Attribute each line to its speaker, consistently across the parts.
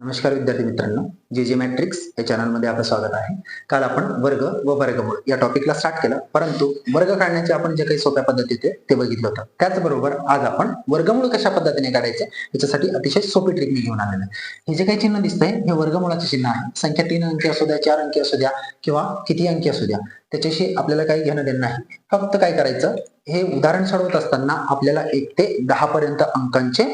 Speaker 1: नमस्कार विद्यार्थी मित्रांनो जे जे मॅट्रिक्स या चॅनलमध्ये आपलं स्वागत आहे. काल आपण वर्ग व वर्गमूळ या टॉपिकला स्टार्ट केलं परंतु वर्ग काढण्याचे आपण जे काही सोप्या पद्धती होते ते बघितलं होतं. त्याचबरोबर आज आपण वर्गमूळ कशा पद्धतीने काढायचे याच्यासाठी अतिशय सोपी ट्रिक मी घेऊन आलेलं आहे. हे जे काही चिन्ह दिसतंय हे वर्गमूळाचे चिन्ह आहे. संख्या तीन अंकी असू द्या चार अंकी असू द्या किंवा किती अंकी असू द्या त्याच्याशी आपल्याला काही घेणं देणं नाही. फक्त काय करायचं हे उदाहरण सोडवत असताना आपल्याला एक ते दहा पर्यंत अंकांचे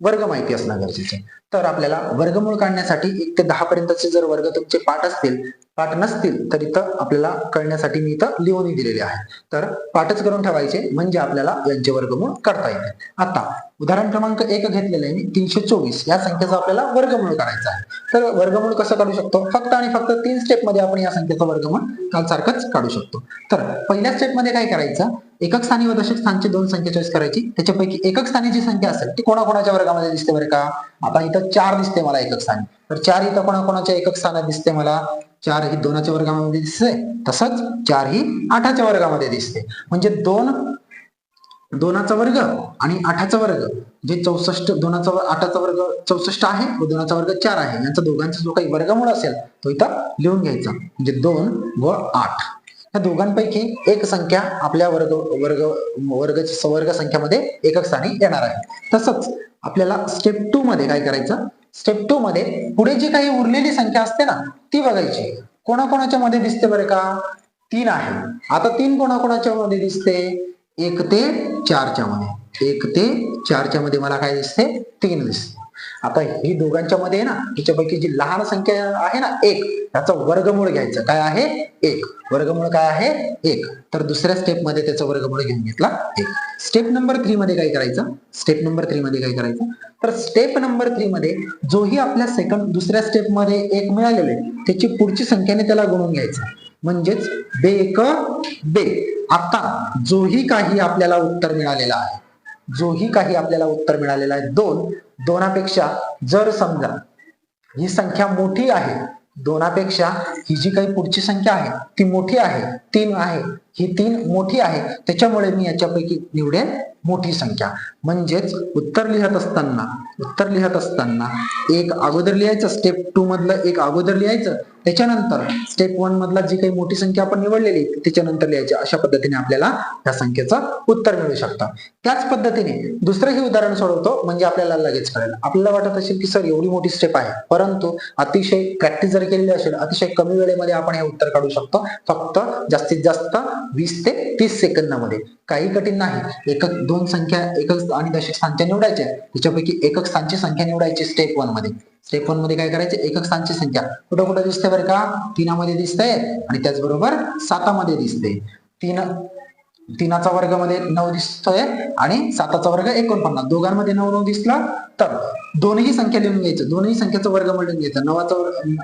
Speaker 1: वर्ग माहिती असणं गरजेचं आहे. तर आपल्याला वर्गमूळ काढण्यासाठी एक ते दहा पर्यंतचे जर वर्ग तुमचे पाठ असतील पाठ नसतील तर इथं आपल्याला कळण्यासाठी मी इथं लिहूनही दिलेले आहे. तर पाठच करून ठेवायचे म्हणजे आपल्याला यांचे वर्गमूळ काढता येते आता उदाहरण क्रमांक एक घेतलेलं आहे मी तीनशे चोवीस. या संख्येचा आपल्याला वर्गमूळ करायचा आहे. तर वर्गमूळ कसं काढू शकतो? फक्त आणि फक्त तीन स्टेपमध्ये आपण या संख्येचा वर्गमूळ काल सारखंच काढू शकतो. तर पहिल्या स्टेपमध्ये काय करायचं? एकक स्थानी व दशक स्थानची दोन संख्या चॉईस करायची. त्याच्यापैकी एकक स्थानी जी संख्या असेल ती कोणाकोणाच्या वर्गामध्ये दिसते बरं का? आता इथं चार दिसते मला एकक स्थानी. तर चार इथं कोणाकोणाच्या एकक स्थानात दिसते मला? चार ही दोनाच्या वर्गामध्ये दिसते तसंच चार ही आठाच्या वर्गामध्ये दिसते म्हणजे दोन दोनाचा वर्ग आणि आठाचा वर्ग. जे चौसष्ट दोनाचा आठाचा वर्ग चौसष्ट आहे व दोनाचा वर्ग चार आहे. यांचा दोघांचा जो काही वर्गमूळ असेल तो इथं लिहून घ्यायचा. म्हणजे दोन व आठ. या दोघांपैकी एक संख्या आपल्या वर्ग वर्ग वर्ग वर्ग संख्यामध्ये एकक स्थानी येणार आहे. तसंच आपल्याला स्टेप टू मध्ये काय करायचं? स्टेप टू मध्ये पुढे जी काही उरलेली संख्या असते ना ती बघायची. कोणाकोणाच्या मध्ये दिसते बरे का? तीन आहे. आता तीन कोणाकोणाच्या मध्ये दिसते? एक ते चारच्या मध्ये. एक ते चारच्या मध्ये मला काय दिसते? तीन दिसते. आता ही दोघांच्या मध्ये आहे ना तिच्यापैकी जी लहान संख्या आहे ना एक त्याचा वर्गमूळ घ्यायचं. काय आहे? एक. वर्गमूळ काय आहे? एक. तर दुसऱ्या स्टेपमध्ये त्याचा वर्गमूळ घेऊन घेतला एक. स्टेप नंबर थ्री मध्ये काय करायचं? स्टेप नंबर थ्री मध्ये काय करायचं? तर स्टेप नंबर थ्री मध्ये जोही आपल्या सेकंड दुसऱ्या स्टेपमध्ये एक मिळालेले त्याची पुढची संख्येने त्याला गुणून घ्यायचं. म्हणजेच बे बे. आता जोही काही आपल्याला उत्तर मिळालेला आहे. जोही काही आपल्याला उत्तर मिळालेलं आहे. दोन. दोनापेक्षा जर समजा ही संख्या मोठी आहे दोनापेक्षा ही जी काही पुढची संख्या आहे ती मोठी आहे तीन आहे ही तीन मोठी आहे त्याच्यामुळे मी याच्यापैकी निवडेन मोठी संख्या. म्हणजेच उत्तर लिहत असताना उत्तर लिहत असताना एक अगोदर लिहायचं स्टेप टू मधलं एक अगोदर लिहायचं त्याच्यानंतर स्टेप वन मधला जी काही मोठी संख्या आपण निवडलेली त्याच्यानंतर लिहायची. अशा पद्धतीने आपल्याला त्या संख्येचं उत्तर मिळू शकतं. त्याच पद्धतीने दुसरं हे उदाहरण सोडवतो म्हणजे आपल्याला लगेच कळेल. आपल्याला वाटत असेल की सर एवढी मोठी स्टेप आहे. परंतु अतिशय प्रॅक्टिस जर केलेली असेल अतिशय कमी वेळेमध्ये आपण हे उत्तर काढू शकतो फक्त जास्तीत जास्त वीस ते तीस सेकंदामध्ये. काही कठीण नाही. एकक दोन संख्या एकक आणि दशक संख्या निवडायच्या त्याच्यापैकी एकक स्थानची संख्या निवडायची स्टेप वनमध्ये. त्रेपन्नमध्ये काय करायचे? एकक स्थानची संख्या. कुठं कुठं दिसते बरं का? तीनामध्ये दिसते आणि त्याचबरोबर सातामध्ये दिसते तीन तीनाचा वर्गमध्ये नऊ दिसतोय आणि साताचा वर्ग एकोणपन्नास. दोघांमध्ये नऊ नऊ दिसला तर दोन्ही संख्या लिहून घ्यायचं. दोनही संख्येचं वर्गमूळ लिहून घ्यायचं. नवाचा वर्ग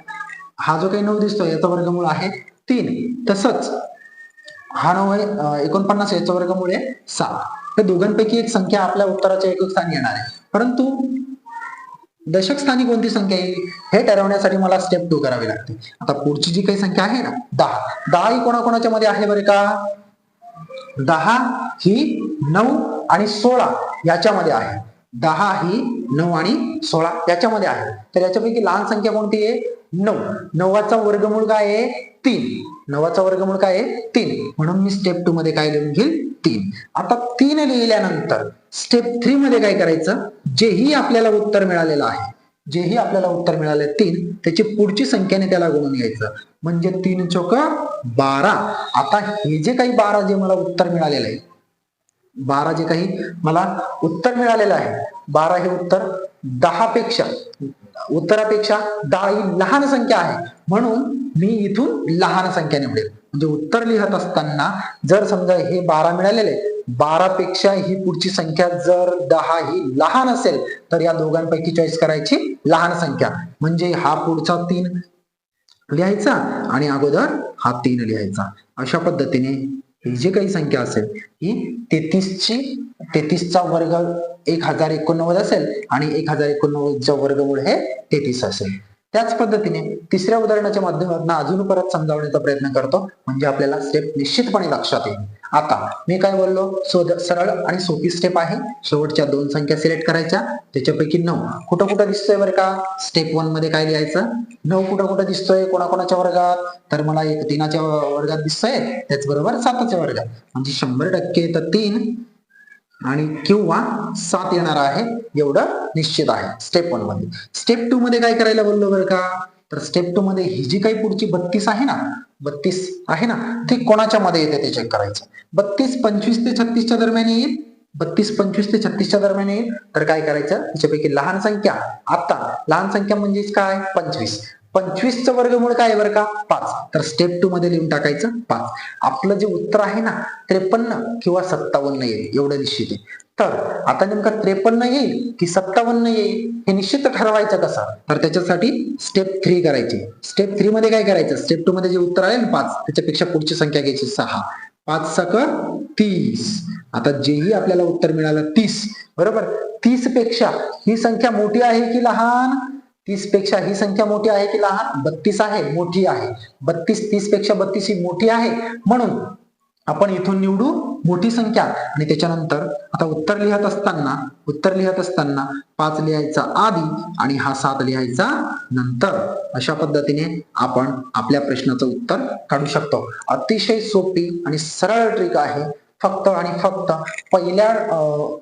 Speaker 1: हा जो काही नऊ दिसतोय याचा वर्गमूळ आहे तीन. तसंच हा नऊ आहे एकोणपन्नास याचा वर्गमूळ आहे सात. तर दोघांपैकी एक संख्या आपल्या उत्तराच्या एकक स्थानी येणार आहे. परंतु दशक स्थानी कोणती संख्या येईल हे ठरवण्यासाठी मला स्टेप टू करावी लागते आता पुढची जी काही संख्या आहे ना दहा. दहा ही कोणाकोणाच्या मध्ये आहे बरे का? दहा ही नऊ आणि सोळा याच्यामध्ये आहे. दहा ही नऊ आणि सोळा याच्यामध्ये आहे. तर याच्यापैकी लहान संख्या कोणती आहे? नऊ. नवाचा वर्गमूळ काय आहे? तीन. नवाचा वर्गमूळ काय आहे? तीन. म्हणून मी स्टेप टू मध्ये काय लिहून घेईल? तीन. आता तीन लिहिल्यानंतर स्टेप थ्री मध्ये काय करायचं? जेही आपल्याला उत्तर मिळालेलं आहे जेही आपल्याला उत्तर मिळाले तीन त्याची पुढची संख्येने त्याला गुणून घ्यायचं. म्हणजे तीन चोक बारा. आता हे जे काही बारा जे मला उत्तर मिळालेलं आहे बारा जे काही मला उत्तर मिळालेलं आहे बारा हे उत्तर दहा पेक्षा उत्तरापेक्षा दहा ही लहान संख्या आहे. म्हणून मी इथून लहान संख्या निवडेल. म्हणजे उत्तर लिहत असताना जर समजा हे बारा मिळालेले बारा पेक्षा ही पुढची संख्या जर दहा ही लहान असेल तर या दोघांपैकी चॉईस करायची लहान संख्या. म्हणजे हा पुढचा तीन लिहायचा आणि अगोदर हा तीन लिहायचा. अशा पद्धतीने ही जी काही संख्या असेल ही तेहतीसची तेहतीसचा वर्ग एक हजार एकोणनव्वद असेल आणि एक हजार एकोणनव्वदच्या वर्गमूळ हे तेहतीस असेल. त्याच पद्धतीने तिसऱ्या उदाहरणाच्या माध्यमातून अजून परत समजावण्याचा प्रयत्न करतो. म्हणजे आपल्याला स्टेप निश्चितपणे लक्षात येईल. आता मी काय बोललो? सरळ आणि सोपी स्टेप आहे. शेवटच्या दोन संख्या सिलेक्ट करायच्या. त्याच्यापैकी नऊ. कुठं कुठं दिसतोय बरं का? स्टेप वनमध्ये काय लिहायचं? नऊ कुठं कुठं दिसतोय? कोणाकोणाच्या वर्गात? तर मला एक तीनाच्या वर्गात दिसतोय. त्याचबरोबर साताच्या वर्गात. म्हणजे शंभर टक्के तर तीन. आणि किंवा सात येणार आहे एवढं निश्चित आहे. स्टेप वनमध्ये. स्टेप टू मध्ये काय करायला बोललो बरं का? तर स्टेप टू मध्ये ही जी काही पुढची बत्तीस आहे ना बत्तीस आहे ना ती कोणाच्या मध्ये येते ते चेक करायचं. बत्तीस पंचवीस ते छत्तीसच्या दरम्यान येईल. बत्तीस पंचवीस ते छत्तीसच्या दरम्यान येईल. तर काय करायचं? त्याच्यापैकी लहान संख्या आता लहान संख्या म्हणजेच काय? पंचवीस. पंचवीसचं वर्गमूळ काय बरं का? पाच. तर स्टेप टू मध्ये लिहून टाकायचं पाच. आपलं जे उत्तर आहे ना त्रेपन्न किंवा सत्तावन्न येईल. एवढं निश्चित आहे. तर आता नेमकं त्रेपन्न येईल की सत्तावन्न येईल? हे निश्चित ठरवायचं कसं? तर त्याच्यासाठी स्टेप थ्री करायची. स्टेप थ्री मध्ये काय करायचं? स्टेप टू मध्ये जे उत्तर आहे ना पाच त्याच्यापेक्षा पुढची संख्या घ्यायची सहा. पाच सकर तीस. आता जेही आपल्याला उत्तर मिळालं तीस. बरोबर? तीसपेक्षा ही संख्या मोठी आहे की लहान? तीसपेक्षा ही संख्या मोठी आहे की लहान? बत्तीस आहे मोठी आहे. बत्तीस तीसपेक्षा बत्तीस ही मोठी आहे. म्हणून आपण इथून निवडू मोठी संख्या. आणि त्याच्यानंतर आता उत्तर लिहत असताना उत्तर लिहत असताना पाच लिहायचा आधी आणि हा सात लिहायचा नंतर. अशा पद्धतीने आपण आपल्या प्रश्नाचं उत्तर काढू शकतो. अतिशय सोपी आणि सरळ ट्रिक आहे फक्त आणि फक्त पहिल्या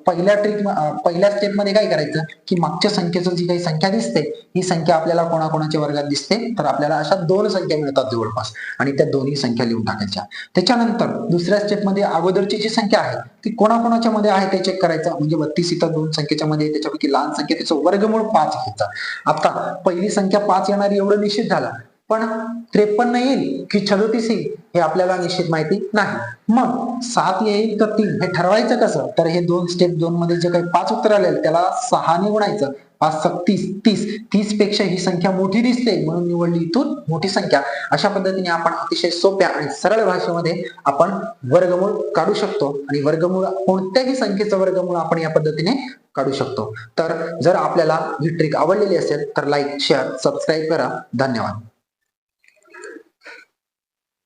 Speaker 1: पहिल्या ट्रिक पहिल्या स्टेपमध्ये काय करायचं? की मागच्या संख्येचं जी काही संख्या दिसते ही संख्या आपल्याला कोणाकोणाच्या वर्गात दिसते? तर आपल्याला अशा दोन संख्या मिळतात जवळपास. आणि त्या दोन्ही संख्या लिहून टाकायच्या. त्याच्यानंतर दुसऱ्या स्टेपमध्ये अगोदरची जी संख्या आहे ती कोणाकोणाच्या मध्ये आहे ते चेक करायचं. म्हणजे बत्तीस इथं दोन संख्येच्या मध्ये त्याच्यापैकी लहान संख्या त्याचं वर्गमूळ पाच घ्यायचा आता पहिली संख्या पाच येणारी एवढं निश्चित झालं. पण त्रेपन्न येईल की छदोतीस येईल हे आपल्याला निश्चित माहिती नाही. मग सात येईल तर तीन हे ठरवायचं कसं? तर हे दोन स्टेप दोन मध्ये जे काही पाच उत्तर आले त्याला सहाने गुणायचं. पाच सत्तीस तीस तीस तीसपेक्षा ही संख्या मोठी दिसते म्हणून निवडली इथून मोठी संख्या. अशा पद्धतीने आपण अतिशय सोप्या आणि सरळ भाषेमध्ये आपण वर्गमूळ काढू शकतो आणि वर्गमूळ कोणत्याही संख्येचं वर्गमूळ आपण या पद्धतीने काढू शकतो. तर जर आपल्याला ही ट्रिक आवडलेली असेल तर लाईक शेअर सबस्क्राईब करा. धन्यवाद.